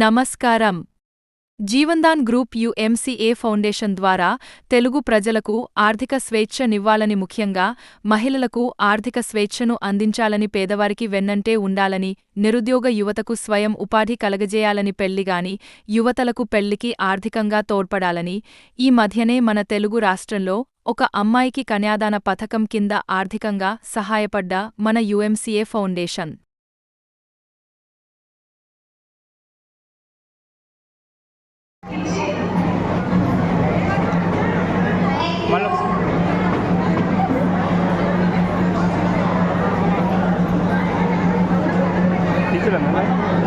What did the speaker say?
నమస్కారం. Jeevandan group యుఎంసీఏ foundation ద్వారా తెలుగు ప్రజలకు ఆర్థిక స్వేచ్ఛనివ్వాలని ముఖ్యంగా మహిళలకు ఆర్థిక స్వేచ్ఛను అందించాలని పేదవారికి వెన్నంటే ఉండాలని నిరుద్యోగ యువతకు స్వయం ఉపాధి కలగజేయాలని పెళ్ళిగాని యువతలకు పెళ్ళికి ఆర్థికంగా తోడ్పడాలని ఈ మధ్యనే మన తెలుగు రాష్ట్రంలో ఒక అమ్మాయికి కన్యాదాన పథకం కింద ఆర్థికంగా సహాయపడ్డ మన యుఎంసీఏ ఫౌండేషన్. ছিলেন?